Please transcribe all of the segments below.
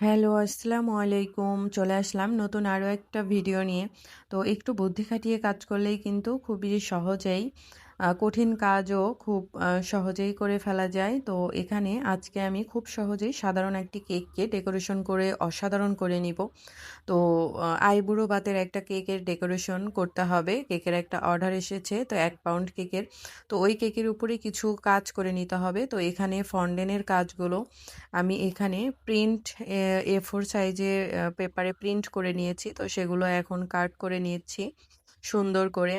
Hello, আসসালামু আলাইকুম। চলে আসলাম নতুন আরও একটা ভিডিও নিয়ে। তো একটু বুদ্ধি খাটিয়ে কাজ করলেই কিন্তু খুবই সহজেই কঠিন কাজও খুব সহজেই করে ফেলা যায়। তো এখানে আজকে আমি খুব সহজেই সাধারণ একটি কেককে ডেকোরেশন করে অসাধারণ করে নিব। তো আইবুড়ো ভাতের একটা কেকের ডেকোরেশন করতে হবে। কেকের একটা অর্ডার এসেছে, তো এক পাউন্ড কেকের। তো ওই কেকের উপরে কিছু কাজ করে নিতে হবে। তো এখানে ফন্ডেনের কাজগুলো আমি এখানে প্রিন্ট, এ এ4 সাইজের আ পেপারে প্রিন্ট করে নিয়েছি। তো সেগুলো এখন কাট করে নিয়েছি সুন্দর করে।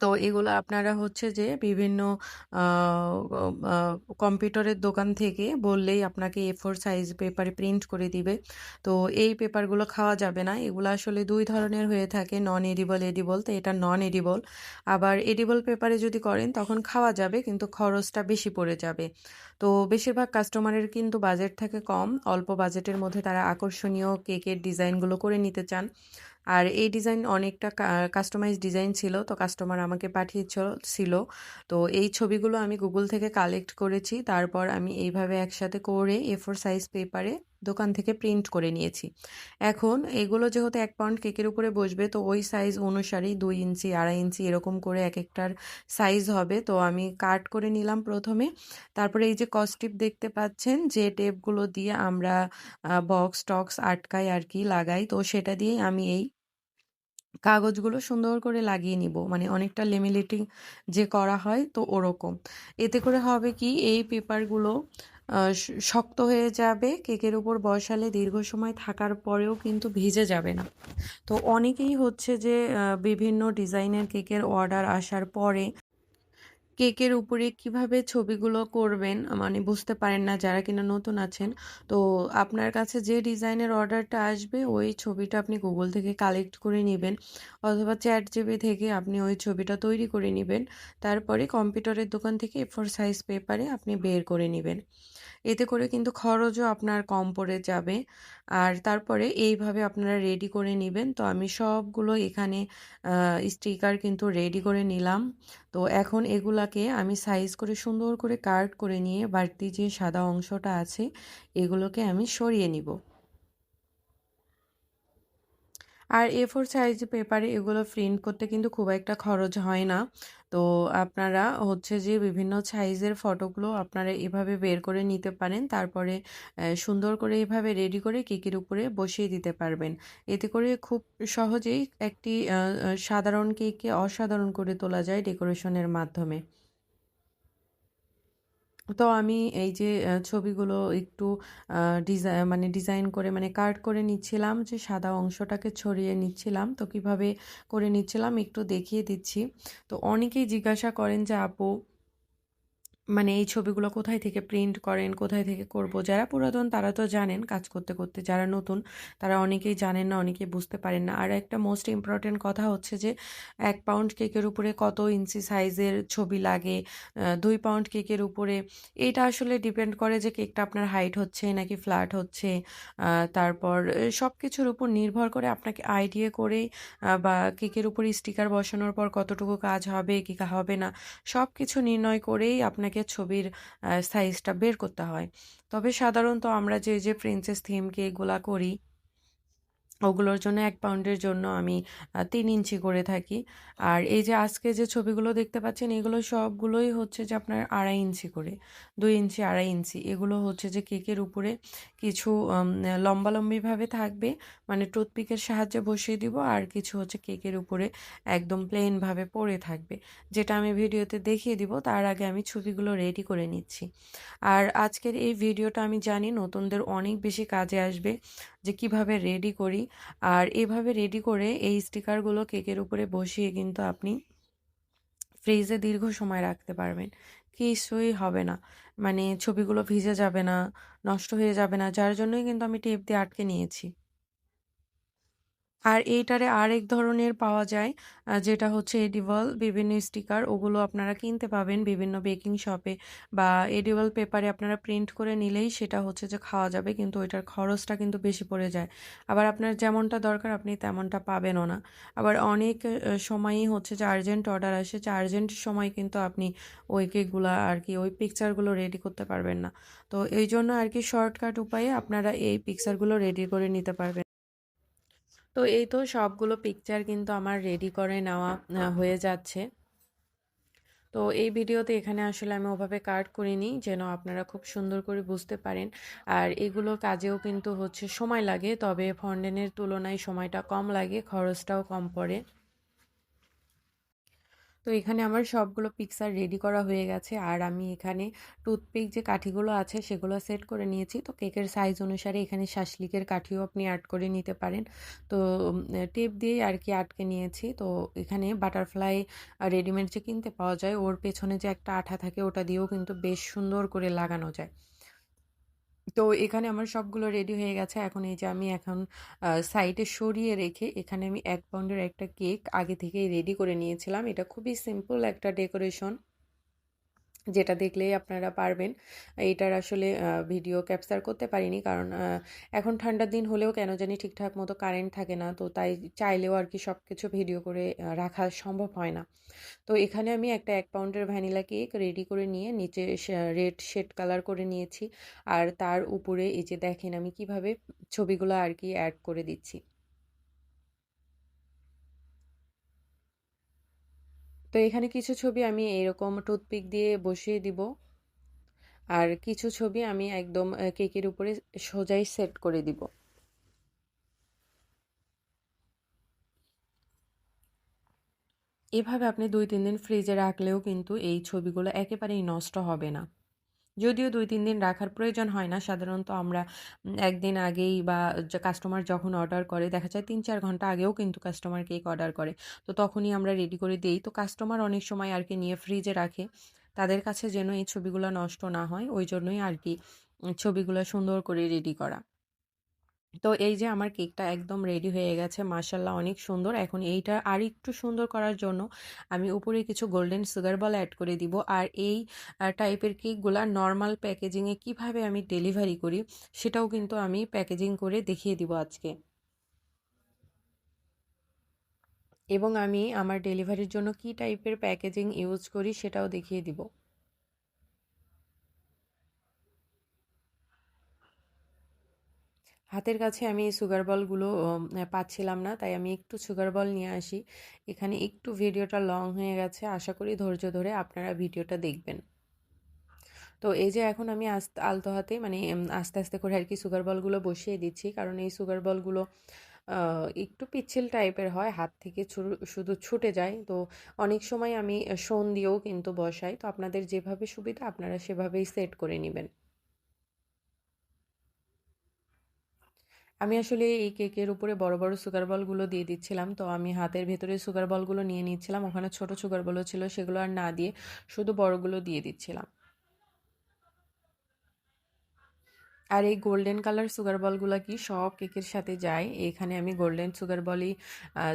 তো এগুলো আপনারা হচ্ছে যে বিভিন্ন কম্পিউটারের দোকান থেকে বললেই আপনাকে এ ফোর সাইজ পেপারে প্রিন্ট করে দিবে। তো এই পেপারগুলো খাওয়া যাবে না। এগুলো আসলে দুই ধরনের হয়ে থাকে নন এডিবল, এডিবল। তো এটা নন এডিবল। আবার এডিবল পেপারে যদি করেন তখন খাওয়া যাবে কিন্তু খরচটা বেশি পড়ে যাবে। তো বেশিরভাগ কাস্টমারের কিন্তু বাজেট থাকে কম। অল্প বাজেটের মধ্যে তারা আকর্ষণীয় কেকের ডিজাইনগুলো করে নিতে চান। আর এই ডিজাইন অনেকটা কাস্টমাইজ ডিজাইন ছিল। তো কাস্টমার আমাকে পাঠিয়েছ ছিল। তো এই ছবিগুলো আমি গুগল থেকে কালেক্ট করেছি। তারপর আমি এইভাবে একসাথে করে এ ফোর সাইজ পেপারে দোকান থেকে প্রিন্ট করে নিয়েছি। এখন এগুলো যেহেতু এক পাউন্ড কেকের উপরে বসবে তো ওই সাইজ অনুসারেই দুই ইঞ্চি, ২.৫ ইঞ্চি এরকম করে এক একটার সাইজ হবে। তো আমি কাট করে নিলাম প্রথমে তারপরে এই যে কসটিপ দেখতে পাচ্ছেন যে টেপগুলো দিয়ে আমরা বক্স-টক্স আটকাই আর কি লাগাই। তো সেটা দিয়েই আমি এই কাগজগুলো সুন্দর করে লাগিয়ে নিব। মানে অনেকটা লেমিলেটিং যে করা হয় তো ওরকম। এতে করে হবে কি, এই পেপারগুলো শক্ত হয়ে যাবে। কেকের উপর বসালে দীর্ঘ সময় থাকার পরেও কিন্তু ভিজে যাবে না। তো অনেকেই হচ্ছে যে বিভিন্ন ডিজাইনের কেকের অর্ডার আসার পরে কেকের উপরে কীভাবে ছবিগুলো করবেন মানে বুঝতে পারেন না যারা কিনা নতুন আছেন। তো আপনার কাছে যে ডিজাইনের অর্ডারটা আসবে, ওই ছবিটা আপনি গুগল থেকে কালেক্ট করে নেবেন অথবা চ্যাট জিবি থেকে আপনি ওই ছবিটা তৈরি করে নেবেন তারপরে কম্পিউটারের দোকান থেকে এ4 সাইজ পেপারে আপনি বের করে নিবেন। এতে করে কিন্তু খরচও আপনার কম পড়ে যাবে। আর তারপরে এইভাবে আপনারা রেডি করে নেবেন তো আমি সবগুলো এখানে স্টিকার কিন্তু রেডি করে নিলাম। তো এখন এগুলাকে আমি সাইজ করে সুন্দর করে কাট করে নিয়ে বাড়তি যে সাদা অংশটা আছে, এগুলোকে আমি সরিয়ে নিব। আর এ ফোর সাইজ পেপারে এগুলো প্রিন্ট করতে কিন্তু খুব একটা খরচ হয় না। তো আপনারা হচ্ছে যে বিভিন্ন সাইজের ফটোগুলো আপনারা এভাবে বের করে নিতে পারেন। তারপরে সুন্দর করে এভাবে রেডি করে কেকের উপরে বসিয়ে দিতে পারবেন। এতে করে খুব সহজেই একটি সাধারণ কেককে অসাধারণ করে তোলা যায় ডেকোরেশনের মাধ্যমে। তো আমি এই যে ছবিগুলো একটু ডিজাইন মানে ডিজাইন করে মানে কাট করে নিচ্ছিলাম, যে সাদা অংশটাকে ছড়িয়ে নিচ্ছিলাম। তো কীভাবে করে নিচ্ছিলাম একটু দেখিয়ে দিচ্ছি। তো অনেকেই জিজ্ঞাসা করেন যে, আপু মানে এই ছবিগুলো কোথায় থেকে প্রিন্ট করেন, কোথায় থেকে করব? যারা পুরাতন তারা তো জানেন কাজ করতে, করতে। যারা নতুন তারা অনেকেই জানেন না, অনেকেই বুঝতে পারেন না। আর একটা মোস্ট ইম্পোর্টেন্ট কথা হচ্ছে যে এক পাউন্ড কেকের উপরে কত ইঞ্চি সাইজের ছবি লাগে, দুই পাউন্ড কেকের উপরে এটা আসলে ডিপেন্ড করে যে কেকটা আপনার হাইট হচ্ছে নাকি ফ্ল্যাট হচ্ছে। তারপর সব কিছুর উপর নির্ভর করে আপনাকে আইডিয়া করেই আ বা কেকের উপরে স্টিকার বসানোর পর কতটুকু কাজ হবে কি হবে না সব কিছু নির্ণয় করেই আপনাকে ছবির সাইজটা বের করতে হয়। তবে সাধারণত আমরা যে, যে প্রিন্সেস থিমকে কেকগুলা করি ওগুলোর জন্য এক পাউন্ডের জন্য আমি তিন ইঞ্চি করে থাকি। আর এই যে আজকে যে ছবিগুলো দেখতে পাচ্ছেন এগুলো সবগুলোই হচ্ছে যে আপনার ২.৫ ইঞ্চি করে। দুই ইঞ্চি, ২.৫ ইঞ্চি। এগুলো হচ্ছে যে কেকের উপরে কিছু লম্বালম্বিভাবে থাকবে। মানে টুথপিকের সাহায্যে বসিয়ে দিব আর কিছু হচ্ছে কেকের উপরে একদম প্লেনভাবে পড়ে থাকবে। যেটা আমি ভিডিওতে দেখিয়ে দিব তার আগে আমি ছবিগুলো রেডি করে নিচ্ছি। আর আজকের এই ভিডিওটা আমি জানি নতুনদের অনেক বেশি কাজে আসবে যে কীভাবে রেডি করি। আর এভাবে রেডি করে এই স্টিকারগুলো কেকের উপরে বসিয়ে কিন্তু আপনি ফ্রিজে দীর্ঘ সময় রাখতে পারবেন। কিছুই হবে না। মানে ছবিগুলো ভিজে যাবে না, নষ্ট হয়ে যাবে না। যার জন্যই কিন্তু আমি টেপ দিয়ে আটকে নিয়েছি। আর এইটারে আরেক ধরনের পাওয়া যায় যেটা হচ্ছে এডিবল, বিভিন্ন স্টিকার, ওগুলো আপনারা কিনতে পাবেন বিভিন্ন বেকিং শপে বা এডিবল পেপারে আপনারা প্রিন্ট করে নিলেই সেটা হচ্ছে যে খাওয়া যাবে, কিন্তু ওইটার খরচটা কিন্তু বেশি পড়ে যায়। আবার আপনার যেমনটা দরকার আপনি তেমনটা পাবেনও না। আবার অনেক সময়ই হচ্ছে যে আর্জেন্ট অর্ডার আসে, যে আর্জেন্ট সময় কিন্তু আপনি ওই কেকগুলো আর কি, ওই পিকচারগুলো রেডি করতে পারবেন না। তো এই জন্য আর কি শর্টকাট উপায়ে আপনারা এই পিকচারগুলো রেডি করে নিতে পারবেন। তো এই তো সবগুলো পিকচার কিন্তু আমার রেডি করে নেওয়া হয়ে যাচ্ছে। তো এই ভিডিওতে এখানে আসলে আমি ওভাবে কার্ড করিনি, যেন আপনারা খুব সুন্দর করে বুঝতে পারেন। আর এগুলো কাজেও কিন্তু হচ্ছে সময় লাগে, তবে ফন্ডেনের তুলনায় সময়টা কম লাগে, খরচটাও কম পড়ে। তো এখানে আমার সবগুলো পিকচার রেডি করা হয়ে গেছে। আর আমি এখানে টুথপিক যে কাঠিগুলো আছে সেগুলো সেট করে নিয়েছি। তো কেকের সাইজ অনুসারে এখানে শাসলিকের কাঠিও আপনি অ্যাড করে নিতে পারেন। তো টেপ দিয়েই আর কি আটকে নিয়েছি। তো এখানে বাটারফ্লাই রেডিমেড যে কিনতে পাওয়া যায়, ওর পেছনে যে একটা আঠা থাকে ওটা দিয়েও কিন্তু বেশ সুন্দর করে লাগানো যায়। তো এখানে আমার সবগুলো রেডি হয়ে গেছে। এখন এই যে আমি এখন সাইডে সরিয়ে রেখে এখানে আমি এক পাউন্ডের একটা কেক আগে থেকেই রেডি করে নিয়েছিলাম। এটা খুবই সিম্পল একটা ডেকোরেশন যেটা দেখলেই আপনারা পারবেন। এটার আসলে ভিডিও ক্যাপচার করতে পারিনি কারণ এখন ঠান্ডার দিন হলেও কেন জানি ঠিকঠাক মতো কারেন্ট থাকে না, তো তাই চাইলেও আর কি সব কিছু ভিডিও করে রাখা সম্ভব হয় না। তো এখানে আমি একটা এক পাউন্ডের ভ্যানিলা কেক রেডি করে নিয়ে, নিচে রেড শেড কালার করে নিয়েছি। আর তার উপরে এই যে দেখেন আমি কীভাবে ছবিগুলো আর কি অ্যাড করে দিচ্ছি। তো এখানে কিছু ছবি আমি এরকম টুথপিক দিয়ে বসিয়ে দিব। আর কিছু ছবি আমি একদম কেকের উপরে সোজাই সেট করে দিব। এভাবে আপনি দুই, তিন দিন ফ্রিজে রাখলেও কিন্তু এই ছবিগুলো একেবারেই নষ্ট হবে না। যদিও দুই, তিন দিন রাখার প্রয়োজন হয় না। সাধারণত আমরা একদিন আগেই বা কাস্টমার যখন অর্ডার করে, দেখা যায় তিন, চার ঘণ্টা আগেও কিন্তু কাস্টমার কেক অর্ডার করে। তো তখনই আমরা রেডি করে দিই। তো কাস্টমার অনেক সময় আর কি নিয়ে ফ্রিজে রাখে। তাদের কাছে যেন এই ছবিগুলো নষ্ট না হয়, ওই জন্যই আর কি ছবিগুলো সুন্দর করে রেডি করা। তো এই যে আমার কেকটা একদম রেডি হয়ে গেছে মার্শাল্লাহ অনেক সুন্দর। এখন এইটা আর একটু সুন্দর করার জন্য আমি উপরে কিছু গোল্ডেন সুগার বল অ্যাড করে দিব। আর এই টাইপের কেকগুলা নর্মাল প্যাকেজিংয়ে কীভাবে আমি ডেলিভারি করি সেটাও কিন্তু আমি প্যাকেজিং করে দেখিয়ে দিব আজকে। এবং আমি আমার ডেলিভারির জন্য কি টাইপের প্যাকেজিং ইউজ করি সেটাও দেখিয়ে দিব। হাতের কাছে আমি সুগার বলগুলো পাচ্ছিলাম না, তাই আমি একটু সুগার বল নিয়ে আসি। এখানে একটু ভিডিওটা লং হয়ে গেছে, আশা করি ধৈর্য ধরে আপনারা ভিডিওটা দেখবেন। তো এই যে এখন আমি আস্তে, আলতো হাতে মানে আস্তে আস্তে করে আর কি সুগার বলগুলো বসিয়ে দিচ্ছি, কারণ এই সুগার বলগুলো একটু পিচ্ছিল টাইপের হয়, হাত থেকে শুধু ছুটে যায়। তো অনেক সময় আমি সোন দিয়েও কিন্তু বসাই। তো আপনাদের যেভাবে সুবিধা, আপনারা সেভাবেই সেট করে নেবেন। আমি আসলে এই কেকের উপরে বড় বড় সুগার বলগুলো দিয়ে দিচ্ছিলাম। তো আমি হাতের ভেতরে সুগার বলগুলো নিয়ে নিচ্ছিলাম। ওখানে ছোট সুগার বলও ছিল, সেগুলো আর না দিয়ে শুধু বড়গুলো দিয়ে দিচ্ছিলাম। আর এই গোল্ডেন কালার সুগার বলগুলো কি সব কেকের সাথে যায়? এখানে আমি গোল্ডেন সুগার বলই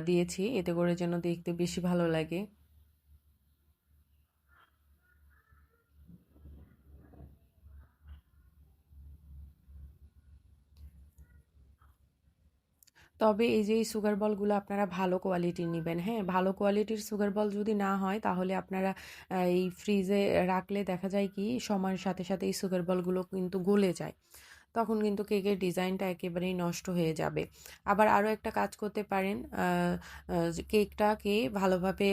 দিয়েছি। এতে করে যেন দেখতে বেশি ভালো লাগে। তবে এই যে এই সুগার বলগুলো আপনারা ভালো কোয়ালিটির নেবেন হ্যাঁ? ভালো কোয়ালিটির সুগার বল যদি না হয়, তাহলে আপনারা এই ফ্রিজে রাখলে দেখা যায় কি, সময়ের সাথে সাথে এই সুগার বলগুলো কিন্তু গলে যায়। তখন কিন্তু কেকের ডিজাইনটা একেবারেই নষ্ট হয়ে যাবে। আবার আরও একটা কাজ করতে পারেন কেকটাকে ভালোভাবে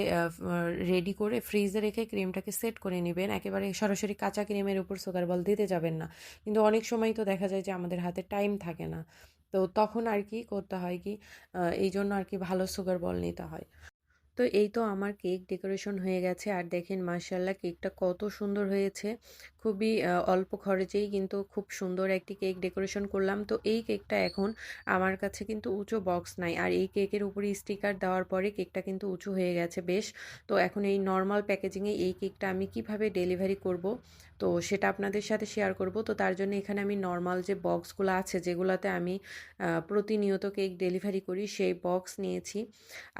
রেডি করে ফ্রিজে রেখে ক্রিমটাকে সেট করে নেবেন। একেবারে সরাসরি কাঁচা ক্রিমের উপর সুগার বল দিতে যাবেন না। কিন্তু অনেক সময় তো দেখা যায় যে আমাদের হাতে টাইম থাকে না। তো তখন আর কি করতে হয় কি এই জন্য আর কি ভালো সুগার বল নিতে হয়। তো এই তো আমার কেক ডেকোরেশন হয়ে গেছে। আর দেখেন মার্শাল্লাহ কেকটা কত সুন্দর হয়েছে। খুবই অল্প খরচেই কিন্তু খুব সুন্দর একটি কেক ডেকোরেশন করলাম। তো এই কেকটা এখন আমার কাছে কিন্তু উঁচু বক্স নাই। আর এই কেকের উপরে স্টিকার দেওয়ার পরে কেকটা কিন্তু উঁচু হয়ে গেছে বেশ। তো এখন এই নর্মাল প্যাকেজিংয়ে এই কেকটা আমি কীভাবে ডেলিভারি করব, তো সেটা আপনাদের সাথে শেয়ার করব। তো তার জন্য এখানে আমি নর্মাল যে বক্সগুলো আছে, যেগুলোতে আমি প্রতিনিয়ত কেক ডেলিভারি করি, সেই বক্স নিয়েছি।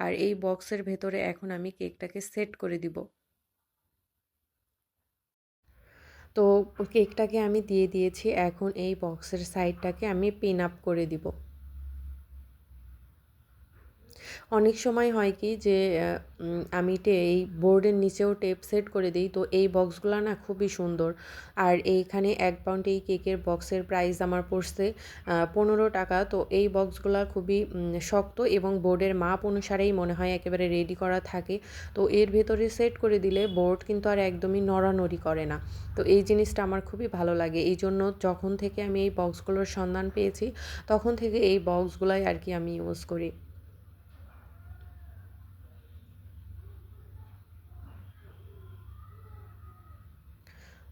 আর এই বক্সের ভেতরে এখন আমি কেকটাকে সেট করে দিব। তো কেকটাকে আমি দিয়ে দিয়েছি এখন এই বক্সের সাইডটাকে আমি পিন আপ করে দিব। অনেক সময় হয় কি যে আমি টে এই বোর্ডের নিচেও টেপ সেট করে দিই, তো এই বক্সগুলো না খুবই সুন্দর। আর এইখানে এক পাউন্ড এই কেকের বক্সের প্রাইস আমার পড়ছে পনেরো টাকা, তো এই বক্সগুলো খুবই শক্ত এবং বোর্ডের মাপ অনুসারেই মনে হয় একেবারে রেডি করা থাকে। তো এর ভেতরে সেট করে দিলে বোর্ড কিন্তু আর একদমই নড়ানড়ি করে না। তো এই জিনিসটা আমার খুবই ভালো লাগে। এই জন্য যখন থেকে আমি এই বক্সগুলোর সন্ধান পেয়েছি, তখন থেকে এই বক্সগুলাই আর কি আমি ইউজ করি।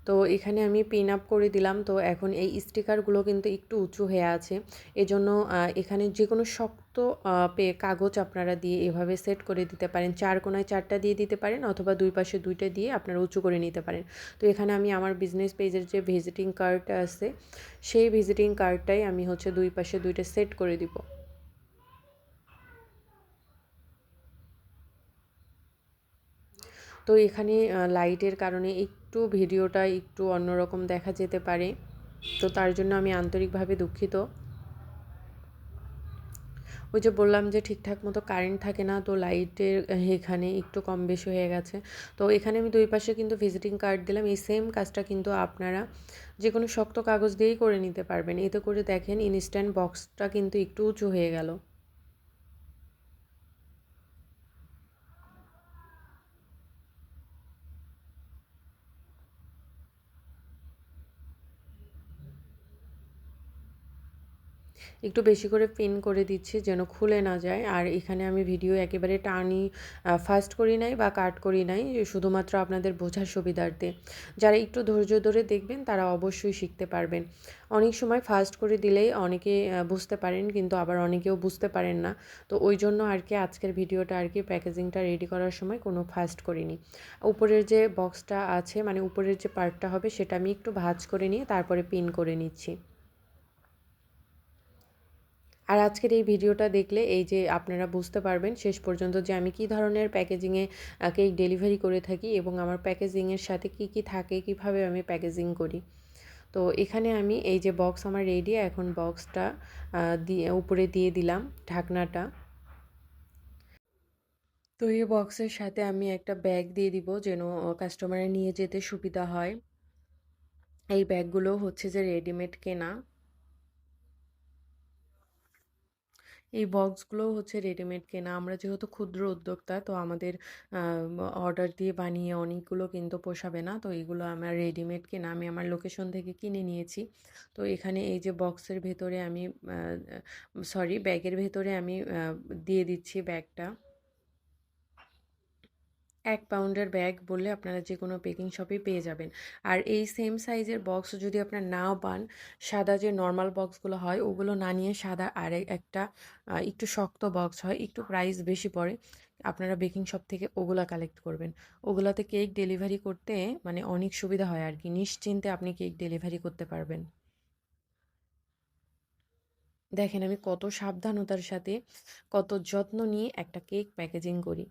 তো এখানে আমি পিন আপ করে দিলাম। তো এখন এই স্টিকারগুলো কিন্তু একটু উঁচু হয়ে আছে। এজন্য এখানে যে কোনো শক্ত পে, কাগজ আপনারা দিয়ে এভাবে সেট করে দিতে পারেন। চার কোনায় চারটা দিয়ে দিতে পারেন অথবা দুই পাশে দুইটা দিয়ে আপনারা উঁচু করে নিতে পারেন। তো এখানে আমি আমার বিজনেস পেজের যে ভিজিটিং কার্ডটা আছে, সেই ভিজিটিং কার্ডটাই আমি হচ্ছে দুই পাশে দুইটা সেট করে দিব। তো এখানে লাইটের কারণে একটু ভিডিওটা একটু অন্যরকম দেখা যেতে পারে। তো তার জন্য আমি আন্তরিকভাবে দুঃখিত। ওই যে বললাম যে ঠিকঠাক মতো কারেন্ট থাকে না, তো লাইটের এখানে একটু কম বেশি হয়ে গেছে। তো এখানে আমি দুই পাশে কিন্তু ভিজিটিং কার্ড দিলাম। এই সেম কাজটা কিন্তু আপনারা যে কোনো শক্ত কাগজ দিয়েই করে নিতে পারবেন। এতে করে দেখেন ইনস্ট্যান্ট বক্সটা কিন্তু একটু উঁচু হয়ে গেল। একটু বেশি করে পিন করে দিচ্ছি যেন খুলে না যায়। আর এখানে আমি ভিডিও একেবারে টানি ফাস্ট করি নাই বা কাট করি নাই, শুধুমাত্র আপনাদের বোঝার সুবিধার্থে। যারা একটু ধৈর্য ধরে দেখবেন, তারা অবশ্যই শিখতে পারবেন। অনেক সময় ফাস্ট করে দিলেই অনেকে বুঝতে পারেন, কিন্তু আবার অনেকেও বুঝতে পারেন না। তো ওই জন্য আর কি আজকের ভিডিওটা আর কি প্যাকেজিংটা রেডি করার সময় কোনো ফাস্ট করিনি। উপরের যে বক্সটা আছে মানে উপরের যে পার্টটা হবে, সেটা আমি একটু ভাজ করে নিয়ে তারপরে পিন করে নিচ্ছি। আর আজকের এই ভিডিওটা দেখলে এই যে আপনারা বুঝতে পারবেন শেষ পর্যন্ত যে আমি কী ধরনের প্যাকেজিংয়ে কেক ডেলিভারি করে থাকি এবং আমার প্যাকেজিংয়ের সাথে কি কি থাকে, কীভাবে আমি প্যাকেজিং করি। তো এখানে আমি এই যে বক্স আমার রেডি এখন বক্সটা দিয়ে, উপরে দিয়ে দিলাম ঢাকনাটা। তো এই বক্সের সাথে আমি একটা ব্যাগ দিয়ে দিব যেন কাস্টমারে নিয়ে যেতে সুবিধা হয়। এই ব্যাগগুলো হচ্ছে যে রেডিমেড কেনা। এই বক্সগুলোও হচ্ছে রেডিমেড কেনা। আমরা যেহেতু ক্ষুদ্র উদ্যোক্তা, তো আমাদের অর্ডার দিয়ে বানিয়ে অনেকগুলো কিন্তু পোষাবে না। তো এইগুলো আমার রেডিমেড কেনা, আমি আমার লোকেশন থেকে কিনে নিয়েছি। তো এখানে এই যে বক্সের ভেতরে আমি সরি, ব্যাগের ভেতরে আমি দিয়ে দিচ্ছি ব্যাগটা। এক পাউন্ডের ব্যাগ বললে আপনারা যে কোনো বেকিং শপেই পেয়ে যাবেন। আর এই সেম সাইজের বক্স যদি আপনার নাও পান, সাদা যে নর্মাল বক্সগুলো হয়, ওগুলো না নিয়ে সাদা আর একটা একটু শক্ত বক্স হয়, একটু প্রাইস বেশি পড়ে, আপনারা বেকিং শপ থেকে ওগুলা কালেক্ট করবেন। ওগুলাতে কেক ডেলিভারি করতে মানে অনেক সুবিধা হয় আর কি, নিশ্চিন্তে আপনি কেক ডেলিভারি করতে পারবেন। দেখেন আমি কত সাবধানতার সাথে, কত যত্ন নিয়ে একটা কেক প্যাকেজিং করি।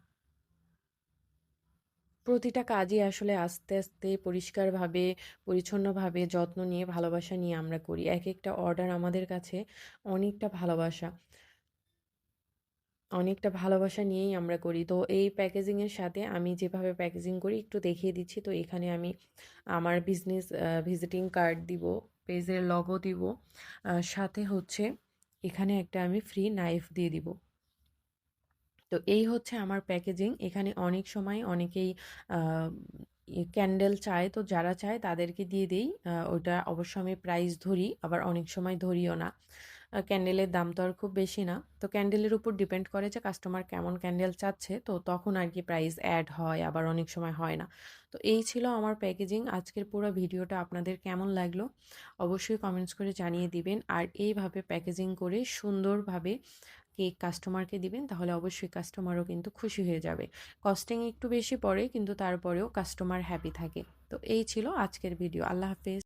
প্রতিটা কাজই আসলে আস্তে আস্তে পরিষ্কারভাবে, পরিচ্ছন্নভাবে যত্ন নিয়ে, ভালোবাসা নিয়ে আমরা করি। এক একটা অর্ডার আমাদের কাছে অনেকটা ভালোবাসা। অনেকটা ভালোবাসা নিয়েই আমরা করি। তো এই প্যাকেজিংয়ের সাথে আমি যেভাবে প্যাকেজিং করি, একটু দেখিয়ে দিচ্ছি। তো এখানে আমি আমার বিজনেস ভিজিটিং কার্ড দিব, পেজের লগো দিব। সাথে হচ্ছে এখানে একটা আমি ফ্রি নাইফ দিয়ে দিব। তো এই হচ্ছে আমার প্যাকেজিং এখানে অনেক সময় অনেকেই ক্যান্ডেল চায়, তো যারা চায় তাদেরকে দিয়ে দিই। ওটা অবশ্য আমি প্রাইস ধরি, আবার অনেক সময় ধরিও না। ক্যান্ডেলের দাম তো আর খুব বেশি না। তো ক্যান্ডেলের উপর ডিপেন্ড করে যে কাস্টমার কেমন ক্যান্ডেল চাচ্ছে, তো তখন আর কি প্রাইস অ্যাড হয়, আবার অনেক সময় হয় না। তো এই ছিল আমার প্যাকেজিং আজকের পুরো ভিডিওটা আপনাদের কেমন লাগল, অবশ্যই কমেন্টস করে জানিয়ে দিবেন। আর এইভাবে প্যাকেজিং করে সুন্দরভাবে কেক কাস্টমারকে দিবেন, তাহলে অবশ্যই কাস্টমারও কিন্তু খুশি হয়ে যাবে। কস্টিং একটু বেশি পড়ে, কিন্তু তারপরেও কাস্টমার হ্যাপি থাকে। তো এই ছিল আজকের ভিডিও আল্লাহ হাফেজ।